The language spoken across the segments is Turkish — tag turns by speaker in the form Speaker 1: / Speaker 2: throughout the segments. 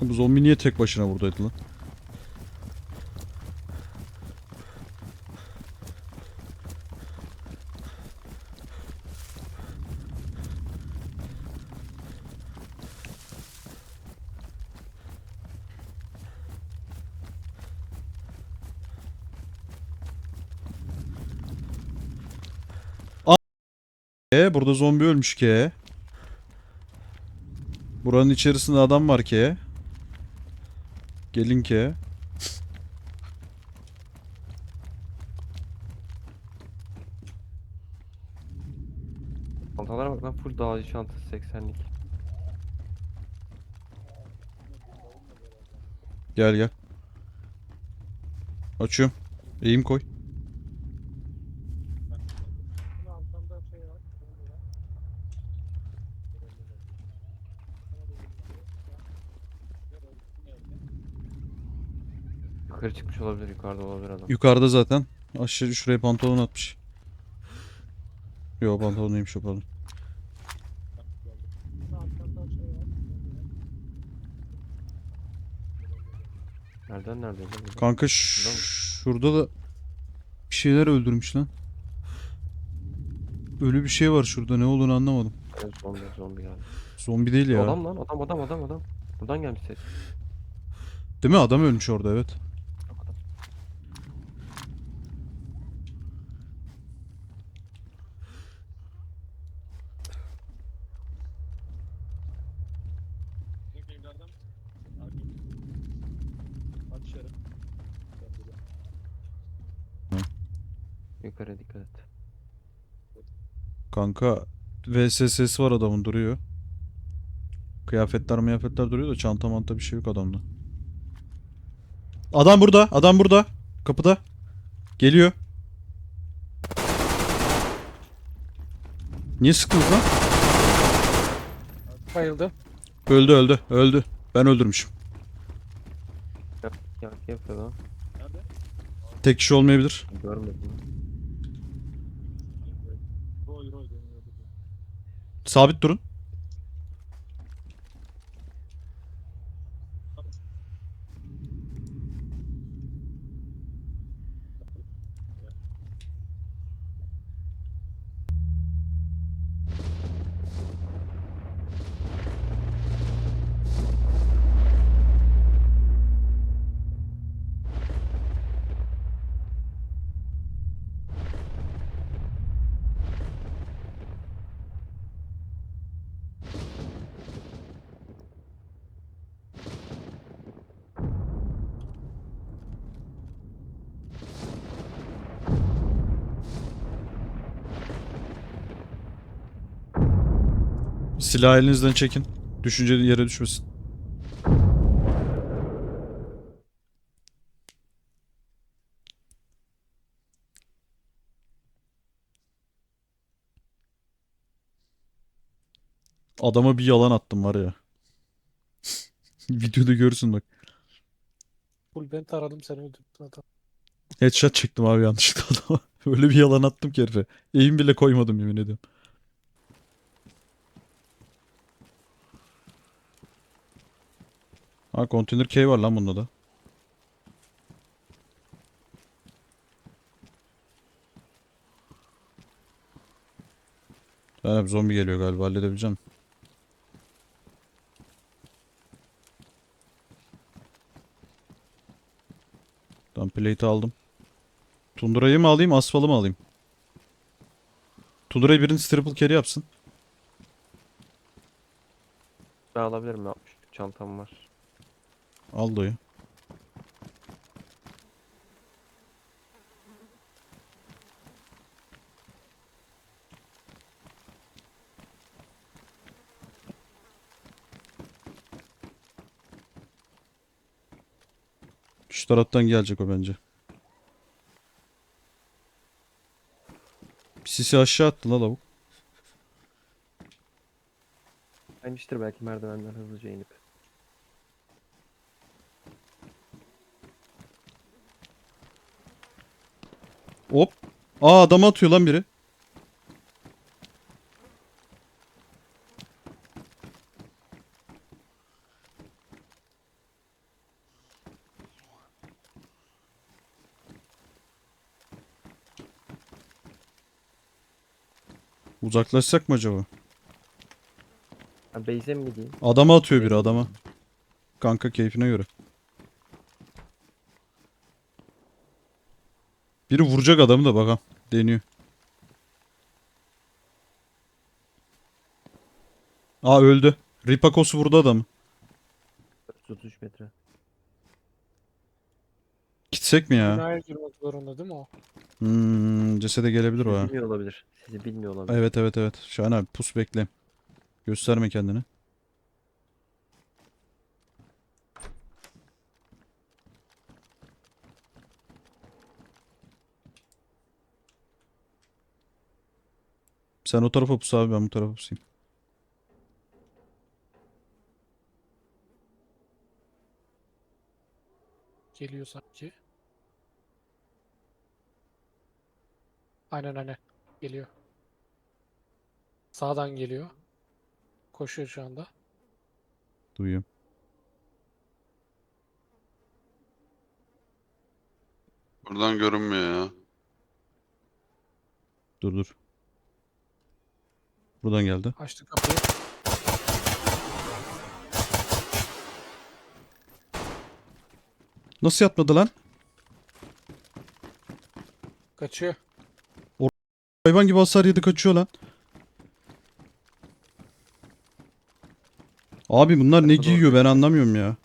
Speaker 1: Bu zombi niye tek başına buradaydı lan? E burada zombi ölmüş ki. Buranın içerisinde adam var ki. Gelin ki.
Speaker 2: Çantalara bak lan full dağcı çantası 80'lik.
Speaker 1: Gel gel. Açıyorum. Eğim koy.
Speaker 2: Yukarı çıkmış olabilir yukarıda olabilir adam.
Speaker 1: Yukarıda zaten. Aşağı şuraya pantolon atmış. Yo pantolon neymiş o pardon.
Speaker 2: Nereden nerede?
Speaker 1: Kanka
Speaker 2: Burada mı?
Speaker 1: şurada da bir şeyler öldürmüş lan. Ölü bir şey var şurada ne olduğunu anlamadım.
Speaker 2: Evet, zombi zombi geldi.
Speaker 1: Zombi değil ya.
Speaker 2: Adam lan adam adam adam adam. Buradan gelmiş ses.
Speaker 1: Değil mi? Adam ölmüş orada evet.
Speaker 2: Yok adam. Yukarı dikkat et.
Speaker 1: Kanka VSS'si var adamın duruyor. Kıyafetler mıyafetler duruyor da çanta manta bir şey yok adamda. Adam burada. Adam burada. Kapıda. Geliyor. Niye sıktınız lan?
Speaker 3: Bayıldı.
Speaker 1: Öldü öldü. Öldü. Ben öldürmüşüm.
Speaker 2: Ya yapıyor lan.
Speaker 1: Tek kişi olmayabilir.
Speaker 2: Görmedim.
Speaker 1: Sabit durun. Silah elinizden çekin. Düşünce yere düşmesin. Adama bir yalan attım var ya. Videoda görürsün bak.
Speaker 3: Full ben taradım seni öldürdüm zaten.
Speaker 1: Headshot çektim abi yanlışlıkla adama. Öyle bir yalan attım ki herife. Eğim bile koymadım yemin ediyorum. Ha konteyner key var lan bunda da. Yani zombi geliyor galiba halledebileceğim. Tamam plate aldım. Tundura'yı mı alayım asfalı mı alayım? Tundura'yı birinin triple carry yapsın.
Speaker 2: Ben alabilirim ya. Çantam var.
Speaker 1: Al dayı. Şu taraftan gelecek o bence. Sisi aşağı attı la lavuk.
Speaker 2: Gelmiştir belki merdivenden hızlıca inip.
Speaker 1: Hop. Aa adamı atıyor lan biri. Uzaklaşsak mı acaba?
Speaker 2: Base'e mi gideyim?
Speaker 1: Adama atıyor biri adama. Kanka keyfine göre. Biri vuracak adamı da bakalım. Deniyor. Aa öldü. Ripakos vurdu adamı.
Speaker 2: 33 metre.
Speaker 1: Gitsek mi ya?
Speaker 3: Binaya girmek zorunda değil mi o?
Speaker 1: Hmm, cesede gelebilir o ha.
Speaker 2: bilmiyor olabilir. Sizi bilmiyor olabilir.
Speaker 1: Evet evet evet. Şahan abi pus bekle. Gösterme kendini. Sen o tarafa pus abi ben bu tarafa pusayım.
Speaker 3: Geliyor sanki. Aynen aynen. Geliyor. Sağdan geliyor. Koşuyor şu anda.
Speaker 1: Duyuyorum.
Speaker 4: Buradan görünmüyor ya.
Speaker 1: Dur dur. Buradan geldi.
Speaker 3: Açtı kapıyı.
Speaker 1: Nasıl yatmadı lan?
Speaker 3: Kaçıyor.
Speaker 1: Hayvan gibi hasar yedi kaçıyor lan. Abi bunlar ne giyiyor ben anlamıyorum ya.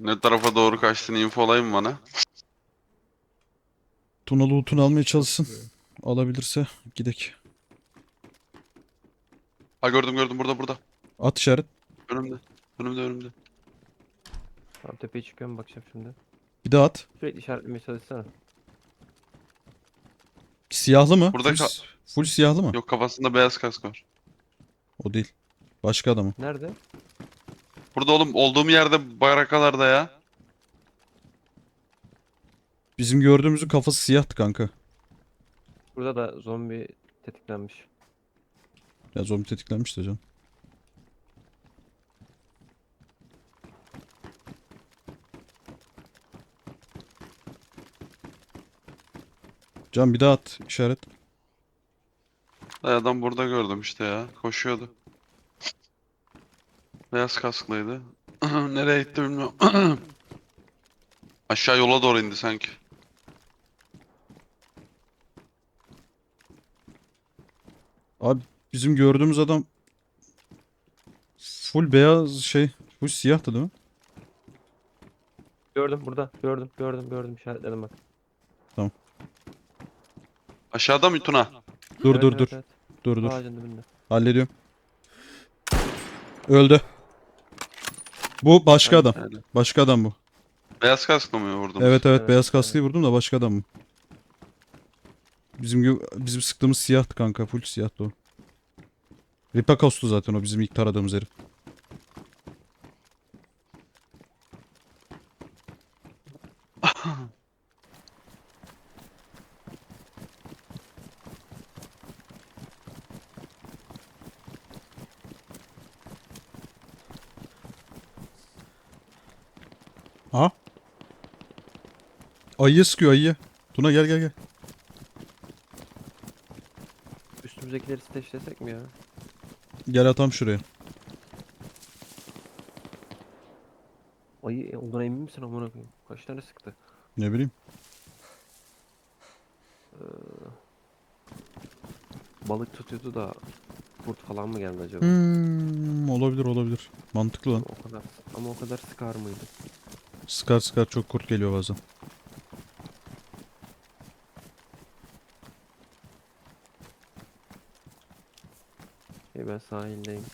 Speaker 4: Ne tarafa doğru kaçtığını infolayın bana.
Speaker 1: Tunalı Utun almaya çalışsın. Alabilirse gidek.
Speaker 4: Ha gördüm gördüm burada burada.
Speaker 1: At işaret.
Speaker 4: Önümde. Önümde önümde.
Speaker 2: Tamam tepeye çıkıyorum bakacağım şimdi.
Speaker 1: Bir daha at.
Speaker 2: Sürekli işaretlemeye çalışsana.
Speaker 1: Siyahlı mı?
Speaker 4: Burada
Speaker 1: full,
Speaker 4: ka-
Speaker 1: full siyahlı mı?
Speaker 4: Yok kafasında beyaz kask var.
Speaker 1: O değil. Başka adamı.
Speaker 2: Nerede?
Speaker 4: Burada oğlum olduğum yerde barakalarda ya.
Speaker 1: Bizim gördüğümüzün kafası siyahtı kanka.
Speaker 2: Burada da zombi tetiklenmiş.
Speaker 1: Ya zombi tetiklenmiş de can. Can bir daha at işaret.
Speaker 4: Ay adam burada gördüm işte ya. Koşuyordu. Beyaz kasklıydı. Nereye gitti bilmiyorum. Aşağı yola doğru indi sanki.
Speaker 1: Abi bizim gördüğümüz adam full beyaz şey, full siyahtı değil mi?
Speaker 2: Gördüm burada. Gördüm gördüm gördüm işaretledim bak.
Speaker 4: Aşağıda mı Tuna?
Speaker 1: Dur
Speaker 2: Evet,
Speaker 1: dur
Speaker 2: evet,
Speaker 1: dur.
Speaker 2: evet.
Speaker 1: Dur dur.
Speaker 2: Ağacın dibinde.
Speaker 1: Hallediyorum. Öldü. Bu başka adam.
Speaker 4: Yani.
Speaker 1: Başka adam bu.
Speaker 4: Beyaz kaskla mı vurdun?
Speaker 1: Evet evet
Speaker 2: Evet,
Speaker 1: beyaz kasklıyı vurdum da başka adam bu. Bizim gö- bizim sıktığımız siyahtı kanka. Full siyahtı o. Ripakos'tu zaten o bizim ilk taradığımız herif. Aha. Ayıya sıkıyor ayıya. Tuna gel gel gel.
Speaker 2: Üstümüzdekileri steşlesek mi ya?
Speaker 1: Gel atam şuraya.
Speaker 2: Ayı olduğuna emin misin amına koyayım? Kaç tane sıktı?
Speaker 1: Ne bileyim.
Speaker 2: Balık tutuyordu da kurt falan mı geldi acaba?
Speaker 1: Hmm, olabilir olabilir. Mantıklı lan.
Speaker 2: O kadar ama o kadar sıkar mıydı?
Speaker 1: Sıkar sıkar çok kurt geliyor bazen.
Speaker 2: Sahildeyim.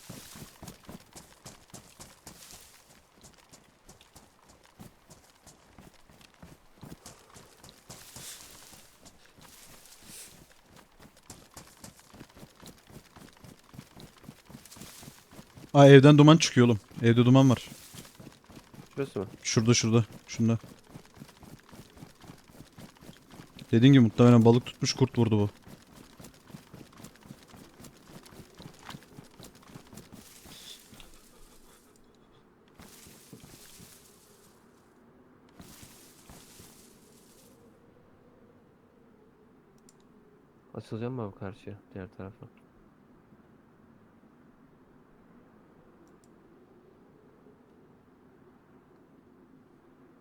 Speaker 1: Aa evden duman çıkıyor oğlum. Evde duman var.
Speaker 2: Şurası mı?
Speaker 1: Şurada şurada. Şunda. Dediğin gibi muhtemelen balık tutmuş kurt vurdu bu.
Speaker 2: Açılacağım mı abi karşıya diğer tarafa?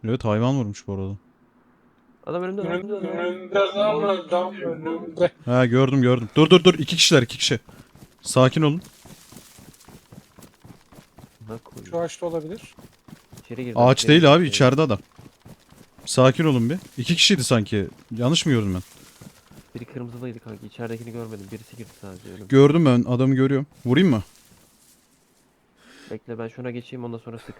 Speaker 1: Evet hayvan vurmuş bu arada.
Speaker 2: Adam önümde
Speaker 3: Önümde,
Speaker 2: önümde
Speaker 3: adam önümde.
Speaker 1: Ha gördüm gördüm. Dur dur dur iki kişiler iki kişi. Sakin olun.
Speaker 2: Koyayım.
Speaker 3: Şu ağaçta olabilir.
Speaker 2: İçeri girdi.
Speaker 1: Ağaç
Speaker 2: içeri
Speaker 1: değil
Speaker 2: girdi,
Speaker 1: abi
Speaker 2: içeri
Speaker 1: içeride adam. Sakin olun bir. İki kişiydi sanki. Yanlış mı gördüm ben?
Speaker 2: Biri kırmızılıydı kanki. İçeridekini görmedim. Birisi girdi sadece önüm.
Speaker 1: Gördüm ben adamı görüyorum. Vurayım mı?
Speaker 2: Bekle ben şuna geçeyim ondan sonra sık.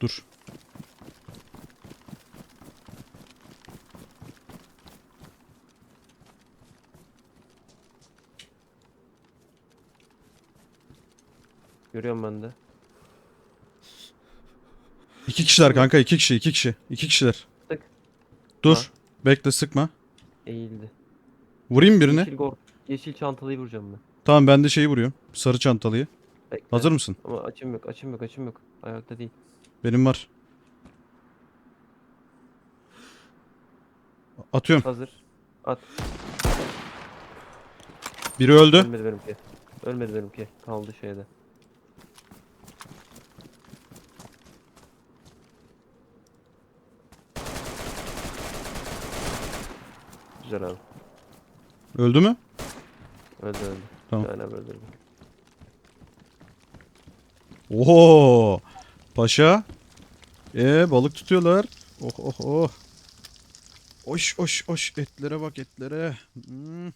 Speaker 1: Dur.
Speaker 2: Görüyorum ben de.
Speaker 1: İki kişiler kanka iki kişi iki kişi. iki kişiler.
Speaker 2: Sık.
Speaker 1: Dur.
Speaker 2: Ha.
Speaker 1: Bekle sıkma.
Speaker 2: Eğildi.
Speaker 1: Vurayım birine.
Speaker 2: Yeşil, gor yeşil çantalıyı vuracağım ben.
Speaker 1: Tamam ben de şeyi vuruyorum. Sarı çantalıyı.
Speaker 2: Bekle.
Speaker 1: Hazır mısın?
Speaker 2: Ama açım yok, açım yok, açım yok. Ayakta değil.
Speaker 1: Benim var. Atıyorum.
Speaker 2: Hazır. At.
Speaker 1: Biri öldü.
Speaker 2: Ölmedi benimki. Ölmedi benimki. Kaldı şeyde. Güzel abi.
Speaker 1: Öldü mü?
Speaker 2: Öldü öldü.
Speaker 1: Tamam.
Speaker 2: Tane öldürdüm.
Speaker 1: Oho! Paşa. Ee balık tutuyorlar. Oh oh oh. Oş oş oş etlere bak etlere. Hmm.